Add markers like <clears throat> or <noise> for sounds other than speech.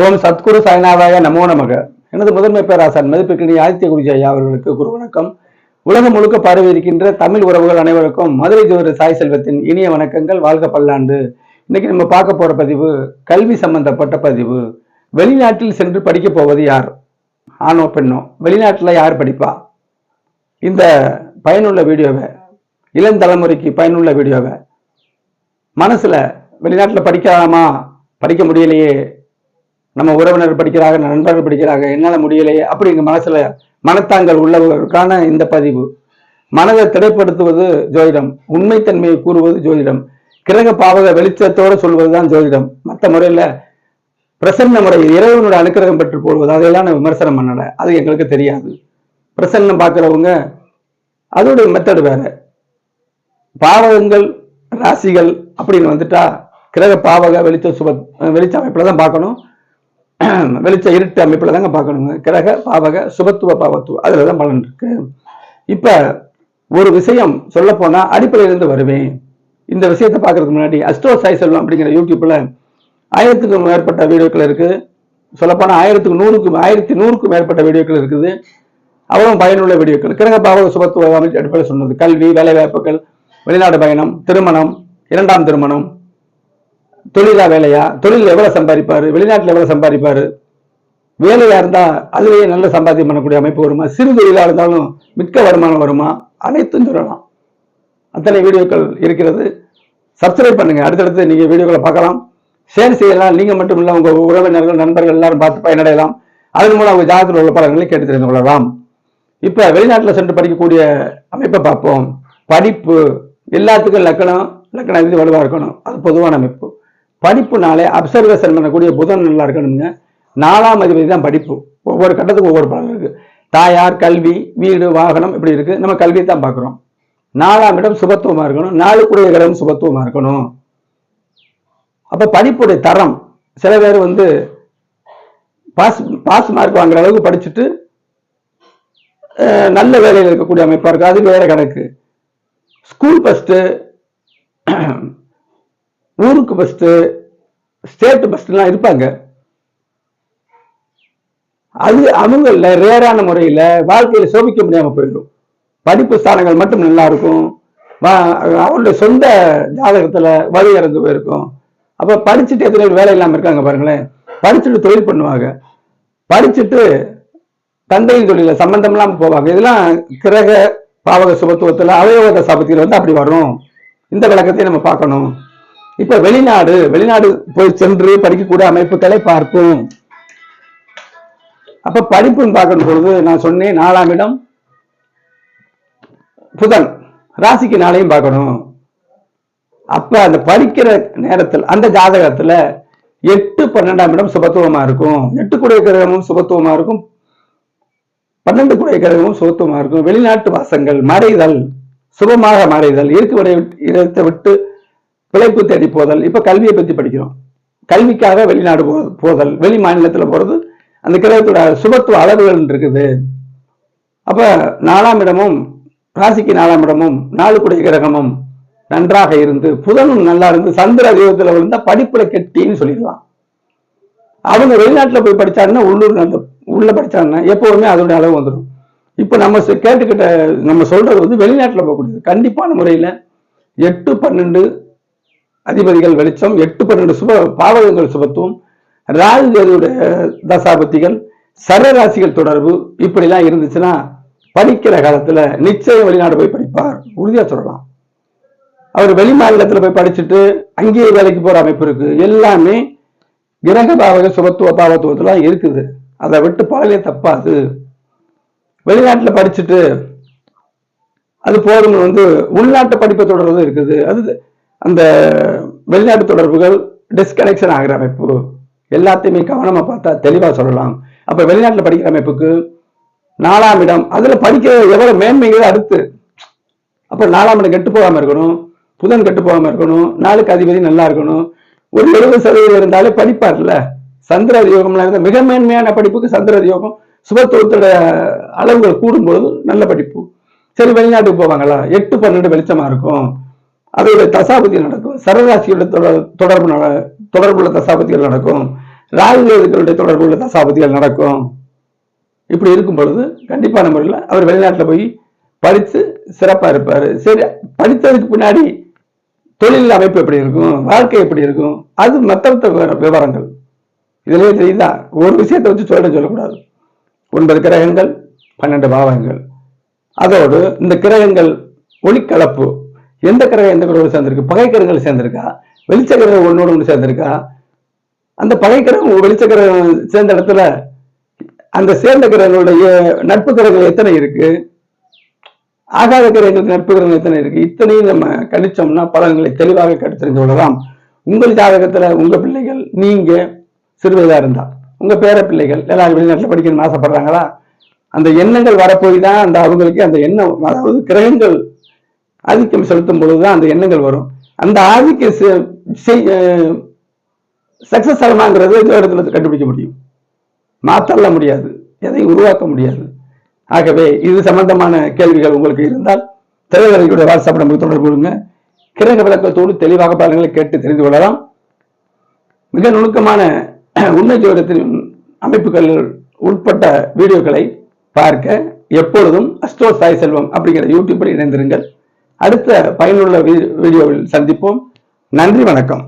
ஓம் சத்குரு சாய்நாதாய நமோ நமக. எனது முதன்மை பேராசன் மதிப்புக்கிணி ஆதித்ய குருஜி ஐயா அவர்களுக்கு குரு வணக்கம். உலகம் முழுக்க பரவி இருக்கின்ற தமிழ் உறவுகள் அனைவருக்கும் மதுரை ஜோதிட சாய் செல்வத்தின் இனிய வணக்கங்கள். வாழ்க பல்லாண்டு. இன்னைக்கு நம்ம பார்க்க போற பதிவு கல்வி சம்பந்தப்பட்ட பதிவு. வெளிநாட்டில் சென்று படிக்க போவது யார்? ஆணோ பெண்ணோ? வெளிநாட்டில் யார் படிப்பா? இந்த பயனுள்ள வீடியோவை இளம் தலைமுறைக்கு பயனுள்ள வீடியோவை மனசுல வெளிநாட்டில் படிக்கலாமா படிக்க முடியலையே நம்ம உறவினர் படிக்கிறாங்க நண்பர்கள் படிக்கிறாங்க என்னால் முடியலையே அப்படிங்கிற மனசுல மனத்தாங்கள் உள்ளவர்களுக்கான இந்த பதிவு. மனதை திடப்படுத்துவது ஜோதிடம் உண்மைத்தன்மையை கூறுவது ஜோதிடம். கிரக பாவக வெளிச்சத்தோடு சொல்வதுதான் ஜோதிடம். மற்ற முறையில் பிரசன்ன முறையில் இறைவனோட அனுக்கிரகம் பெற்று போடுவது அதையெல்லாம் நான் விமர்சனம் பண்ணலை. அது எங்களுக்கு தெரியாது. பிரசன்னம் பார்க்குறவங்க அதோட மெத்தடு வேற. பாவகங்கள் ராசிகள் அப்படின்னு வந்துட்டா கிரக பாவக வெளிச்ச சுப வெளிச்ச அமைப்பில் தான் பார்க்கணும். <clears throat> வெளிச்ச இருட்டு அமைப்பில் தாங்க பார்க்கணுங்க. கிரக பாவக சுபத்துவ பாவத்துவ அதில் தான் பலன் இருக்கு. இப்போ ஒரு விஷயம் சொல்ல போனால் அடிப்படையிலிருந்து வருவேன். இந்த விஷயத்தை பார்க்கறதுக்கு முன்னாடி அஸ்ட்ரோ சாய் செல்வம் அப்படிங்கிற யூடியூப்பில் ஆயிரத்துக்கும் மேற்பட்ட வீடியோக்கள் இருக்கு. சொல்லப்போனால் ஆயிரத்துக்கு நூறுக்கும் ஆயிரத்தி நூறுக்கும் மேற்பட்ட வீடியோக்கள் இருக்குது. அவ்வளவு பயனுள்ள வீடியோக்கள். கிரக பாவக சுபத்துவ அமைப்பு அடிப்படையில் சொன்னது. கல்வி வேலைவாய்ப்புகள் வெளிநாடு பயணம் திருமணம் இரண்டாம் திருமணம் தொழிலா வேலையா? தொழில் எவ்வளவு சம்பாதிப்பாரு? வெளிநாட்டில் எவ்வளவு சம்பாதிப்பாரு? வேலையா இருந்தா அதுலேயே நல்ல சம்பாத்தியம் பண்ணக்கூடிய அமைப்பு வருமா? சிறு தொழிலா இருந்தாலும் மிக்க வருமானம் வருமா? அனைத்தும் சொல்லலாம். அத்தனை வீடியோக்கள் இருக்கிறது. சப்ஸ்கிரைப் பண்ணுங்க. அடுத்தடுத்து நீங்க வீடியோக்களை பார்க்கலாம். ஷேர் செய்யலாம். நீங்க மட்டும் இல்ல உங்க உறவினர்கள் நண்பர்கள் எல்லாரும் பார்த்து பயனடையலாம். அதன் மூலம் அவங்க ஜாதகத்தில் உள்ள படங்களையும் கேட்டு தெரிந்து கொள்ளலாம். இப்ப வெளிநாட்டில் சென்று படிக்கக்கூடிய அமைப்பை பார்ப்போம். படிப்பு எல்லாத்துக்கும் லக்கணம் லக்கணம் விதி வலுவாக இருக்கணும். அது பொதுவான அமைப்பு. படிப்புனாலே அப்சர்வேஷன் பண்ணக்கூடிய புதன் நல்லா இருக்கணுங்க. நாலாம் அதிபதி தான் படிப்பு. ஒவ்வொரு கட்டத்துக்கும் ஒவ்வொரு பலன் இருக்கு. தாயார் கல்வி வீடு வாகனம் இப்படி இருக்கு. நம்ம கல்வியை தான் பார்க்குறோம். நாலாம் இடம் சுபத்துவமா இருக்கணும். நாளுக்குடைய கிரகம் சுபத்துவமா இருக்கணும். அப்ப படிப்புடைய தரம் சில பேர் வந்து பாஸ் பாஸ் மார்க் வாங்குற அளவுக்கு படிச்சுட்டு நல்ல வேலையில் இருக்கக்கூடிய அமைப்பா இருக்கு. அது வேற கணக்கு. ஸ்கூல் ஃபஸ்ட்டு ஊருக்கு ஃபஸ்ட்டு ஸ்டேட் ஃபஸ்ட்டுலாம் இருப்பாங்க. அது அவங்கள ரேரான முறையில் வாழ்க்கையில் சோபிக்க முடியாமல் போயிடும். படிப்பு ஸ்தானங்கள் மட்டும் நல்லா இருக்கும். வா- அவருடைய சொந்த ஜாதகத்தில் வழி இறந்து போயிருக்கும். அப்போ படிச்சுட்டு எத்தனை பேர் வேலை இல்லாமல் இருக்காங்க பாருங்களேன். படிச்சுட்டு தொழில் பண்ணுவாங்க. படிச்சுட்டு தந்தையின் தொழில சம்பந்தம் இல்லாமல் போவாங்க. இதெல்லாம் கிரக பாவக சுபத்துவத்தில் அவயவத சாபத்தில் வந்து அப்படி வரும். இந்த விளக்கத்தை நம்ம பார்க்கணும். இப்ப வெளிநாடு வெளிநாடு போய் சென்று படிக்கக்கூடிய அமைப்புகளை பார்ப்போம். அப்ப படிப்புன்னு பார்க்கணும் பொழுது நான் சொன்னேன் நாலாம் இடம் புதன் ராசிக்கு நாளையும் பார்க்கணும். அப்ப அந்த படிக்கிற நேரத்தில் அந்த ஜாதகத்துல எட்டு பன்னெண்டாம் இடம் சுபத்துவமா இருக்கும். எட்டு குடைய கிரகமும் சுபத்துவமா இருக்கும். பன்னெண்டு குடைய கிரகமும் சுபத்துவமா இருக்கும். வெளிநாட்டு வாசங்கள் மறைதல் சுபமாக மறைதல் இருக்கும் இடத்தை விட்டு பிழைப்பு தேடி போதல். இப்போ கல்வியை பற்றி படிக்கிறோம். கல்விக்காக வெளிநாடு போ- போதல். வெளி மாநிலத்தில் போகிறது அந்த கிரகத்தோட சுபத்துவ அளவுகள் இருக்குது. அப்போ நாலாம் இடமும் ராசிக்கு நாலாம் இடமும் நாலு குடை கிரகமும் நன்றாக இருந்து புதனும் நல்லா இருந்து சந்திர தெய்வத்துல விழுந்தா படிப்புல கெட்டின்னு சொல்லிடலாம். அவங்க வெளிநாட்டில் போய் படிச்சாங்கன்னா உள்ளூர் அந்த உள்ள படிச்சாங்கன்னா எப்போவுமே அதோட அளவு வந்துடும். இப்போ நம்ம கேட்டுக்கிட்ட நம்ம சொல்றது வந்து வெளிநாட்டில் போகக்கூடியது. கண்டிப்பான முறையில் எட்டு பன்னெண்டு அதிபதிகள் வெளிச்சம் எட்டு பன்னெண்டு சுப பாவகங்கள் சுபத்துவம் ராகு கேதுவுடைய தசாபத்திகள் சரராசிகள் தொடர்பு இப்படிலாம் இருந்துச்சுன்னா படிக்கிற காலத்துல நிச்சயம் வெளிநாடு போய் படிப்பார். உறுதியா சொல்லலாம். அவர் வெளி மாநிலத்துல போய் படிச்சுட்டு அங்கேயே வேலைக்கு போற அமைப்பு இருக்கு. எல்லாமே கிரக பாவக சுபத்துவ பாவத்துவத்தெல்லாம் இருக்குது. அதை விட்டு பாலே தப்பாது. வெளிநாட்டுல படிச்சுட்டு அது போதும் வந்து உள்நாட்டு படிப்பை தொடர்றது இருக்குது. அது அந்த வெளிநாட்டு தொடர்புகள் டிஸ்கனெக்ஷன் ஆகிற அமைப்பு. எல்லாத்தையுமே கவனமா பார்த்தா தெளிவா சொல்லலாம். அப்ப வெளிநாட்டுல படிக்கிற அமைப்புக்கு நாலாம் இடம் அதுல படிக்க எவ்வளவு மேன்மைகள் அடுத்து. அப்போ நாலாம் இடம் கெட்டு போகாம இருக்கணும் புதன் கெட்டு போகாம இருக்கணும் நாளுக்கு அதிபதி நல்லா இருக்கணும். ஒரு எழுபது சதவீதம் இருந்தாலே படிப்பார்ல சந்திர யோகம்லாம் இருந்தால் மிக மேன்மையான படிப்புக்கு சந்திர யோகம் சுபத்துவத்தோட அளவுகள் கூடும்போது நல்ல படிப்பு. சரி வெளிநாட்டுக்கு போவாங்களா? எட்டு பன்னெண்டு வெளிச்சமாக இருக்கும். அதோட தசாபதி நடக்கும். சரராசியோட தொடர் தொடர்பு நட- தொடர்புள்ள தசாபதிகள் நடக்கும். ராகு தொடர்புள்ள தொடர்பு உள்ள தசாபதிகள் நடக்கும். இப்படி இருக்கும் பொழுது கண்டிப்பான முறையில் அவர் வெளிநாட்டில் போய் படித்து சிறப்பா இருப்பார். சரி படித்ததுக்கு பின்னாடி தொழில் அமைப்பு எப்படி இருக்கும்? வாழ்க்கை எப்படி இருக்கும்? அது மற்ற விவரங்கள். இதுலயே தெரியுதா? ஒரு விஷயத்தை வச்சு சொல்ல சொல்லக்கூடாது. ஒன்பது கிரகங்கள் பன்னெண்டு பாவங்கள். அதோடு இந்த கிரகங்கள் ஒளிக்கலப்பு எந்த கிரகம் எந்த கிரகம் சேர்ந்திருக்கு? பகை கிரகங்கள் சேர்ந்திருக்கா? வெளிச்ச கிரகம் ஒன்னோடு ஒன்று சேர்ந்திருக்கா? அந்த பகை கிரகம் வெளிச்ச கிரகம் சேர்ந்த இடத்துல அந்த சேர்ந்த கிரகங்களுடைய நட்பு கிரகங்கள் எத்தனை இருக்கு? ஆகாத கிரகங்களுக்கு நட்பு கிரகங்கள் எத்தனை இருக்கு? இத்தனையும் நம்ம கணிச்சோம்னா பலன்களை தெளிவாக கருத்தறிந்து கொள்ளலாம். உங்கள் ஜாதகத்துல உங்க பிள்ளைகள் நீங்க சிறுவதா இருந்தா உங்க பேர பிள்ளைகள் எல்லாரும் வெளிநாட்டில் படிக்கணும்னு ஆசைப்படுறாங்களா? அந்த எண்ணங்கள் வரப்போய் தான் அந்த அவங்களுக்கு அந்த எண்ணம் அதாவது கிரகங்கள் ஆதிக்கம் செலுத்தும் பொழுதுதான் அந்த எண்ணங்கள் வரும். அந்த ஆதிக்கம் சக்சஸ் ஆகுமாங்கிறது இந்த இடத்துல கண்டுபிடிக்க முடியும்? மாத்தள்ள முடியாது. எதையும் உருவாக்க முடியாது. ஆகவே இது சம்பந்தமான கேள்விகள் உங்களுக்கு இருந்தால் திரைவரையுடைய வாட்ஸ்அப் நமக்கு தொடர்பு கொடுங்க கிரக விளக்கத்தோடு தெளிவாக பாருங்களை கேட்டு தெரிந்து கொள்ளலாம். மிக நுணுக்கமான <clears throat> உண்மை ஜோதிடத்தின் அமைப்புகள் உட்பட்ட வீடியோக்களை பார்க்க எப்பொழுதும் அஸ்ட்ரோ சாய் செல்வம் அப்படிங்கிற யூடியூப்பில் இணைந்திருங்கள். அடுத்த பயனுள்ள வீடியோவில் சந்திப்போம். நன்றி வணக்கம்.